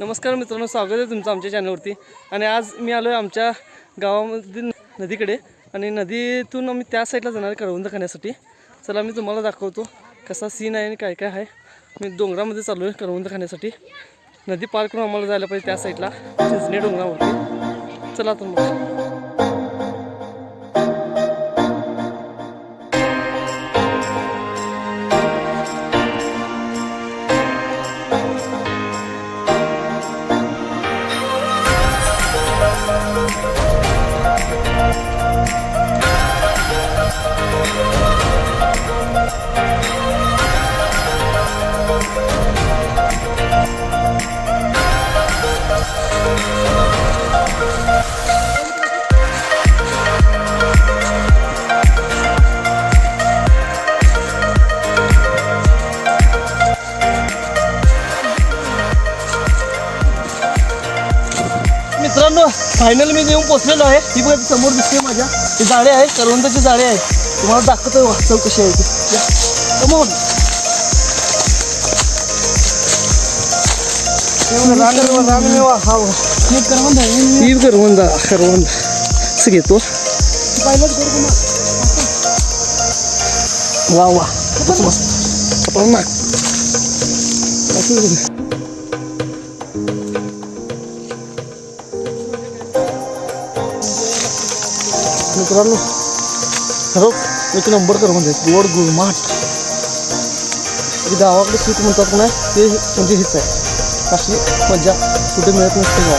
नमस्कार मित्रांनो स्वागत आहे तुमचं आमच्या चॅनलवरती आणि आज मी आलो आहे आमच्या गावामधील नदीकडे. आणि नदीतून आम्ही त्या साईडला जाणार आहे करवंद खाण्यासाठी. चला मी तुम्हाला दाखवतो कसा सीन आहे आणि काय काय आहे. मी डोंगरामध्ये चाललो आहे करवंद खाण्यासाठी. नदी पार करून आम्हाला जायला पाहिजे त्या साईडला चिंचणी डोंगरावरती. चला तर मग. मित्रांनो फायनल मी येऊन पोचलेलो आहे. ही बघा ती समोर दिसते माझ्या. ती जाळे आहे करवंदाची जाळे आहे तुम्हाला दाखवतो वास्तव कशी आहे ती. समोर रानमेवा हा ही करवंद आहे ही करवंदा करवंद असं घेतो वा वा खूपच मस्त आपण ना असं बघ. मित्रांनो खरं एक नंबर कर म्हणजे गोड गुळमाट गावाकडे सूट म्हणतात ना ते म्हणजे हेच आहे अशी मजा कुठे मिळत नसते गाव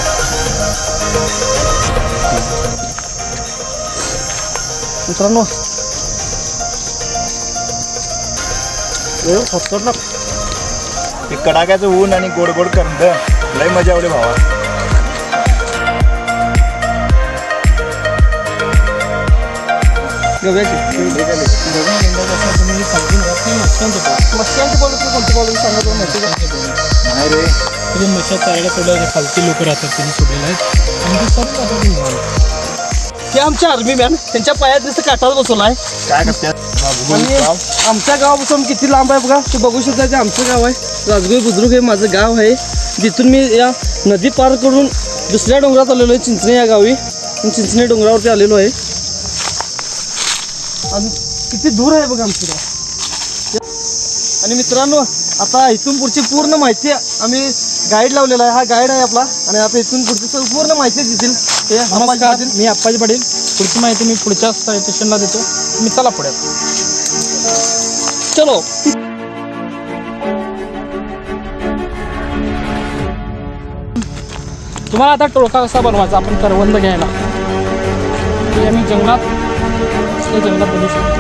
मित्रांनो. ना. ते कडाक्याचं ऊन आणि गोड गोड करंद लय मजा आवडे भावा. गव्याची मस्त्यांचं बोलत नाही कोणतं बोलून सांगा दोन माहिती का नाही रे मच्छा चारायला सोडलं खालची लोक राहतात त्यांनी सोडलेलं आहे. आणि ते सर्व राहतात निवांत. ते आमचे आर्मी मॅन त्यांच्या पायात नुसतं काठावर बसवला आहे. काय करतात आमच्या गावापासून किती लांब आहे बघा? ते बघू शकता ते आमचं गाव आहे. राजगोई बुद्रुक हे माझं गाव आहे. जिथून मी या नदी पार करून दुसऱ्या डोंगरात आलेलो आहे चिंचणे या गावी. चिंचणे डोंगरावरती आलेलो आहे. आणि किती दूर आहे बघा आमचं आणि मित्रांनो आता इथून पुढची पूर्ण माहिती आम्ही गाईड लावलेला आहे. हा गाईड आहे आपला. आणि आता इथून पुढची सर्व पूर्ण माहिती देतील ते नमस्कार मी अप्पाजी पाटील. पुढची माहिती मी पुढच्या स्टेशनला देतो. मी चला पुढे. चलो. तुम्हाला आता टोळका कसा बनवायचा? आपण करवंद घ्यायला. ते आम्ही जंगलात असल्या जंगलात बनवू शकतो.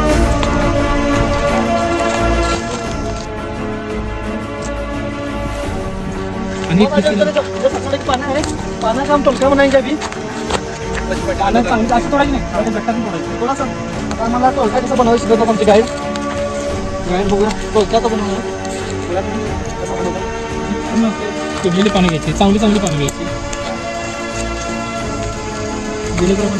आणि पाना काम टोलका बी पानं चांगली जास्त तोडायची नाही. थोडासा आता मला टोलका कसं बनवायचं शिकवतो आमची गाईड गाईड बघूया. टोलक्याचा बनवूया. पिकलेली पाणी घ्यायची. चांगली चांगली पाणी घ्यायची. जेणेकरून.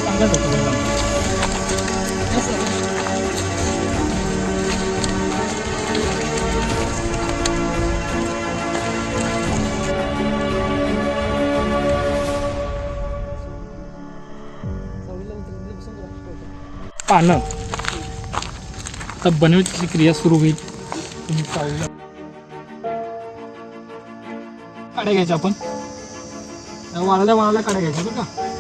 पानं. आता बनवण्याची क्रिया सुरू होईल. तुम्ही काड्या घ्यायच्या आपण? वाळल्या वाळल्या काड्या घ्यायच्या बरं का?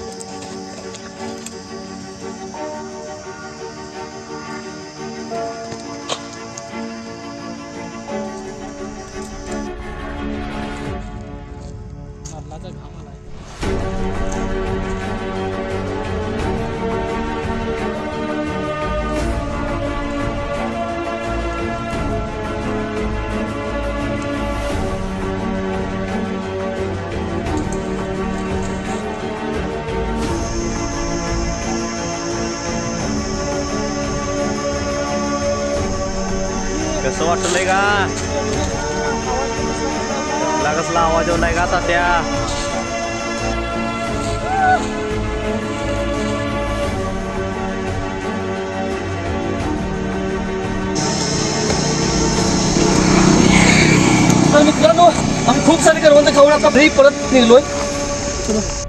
कसं वाटलंय का? कसला आवाज येऊलाय का तात्या? तर मित्रांनो आम्ही खूप सारे करवंत खाऊन आता घरी परत निघलोय. चला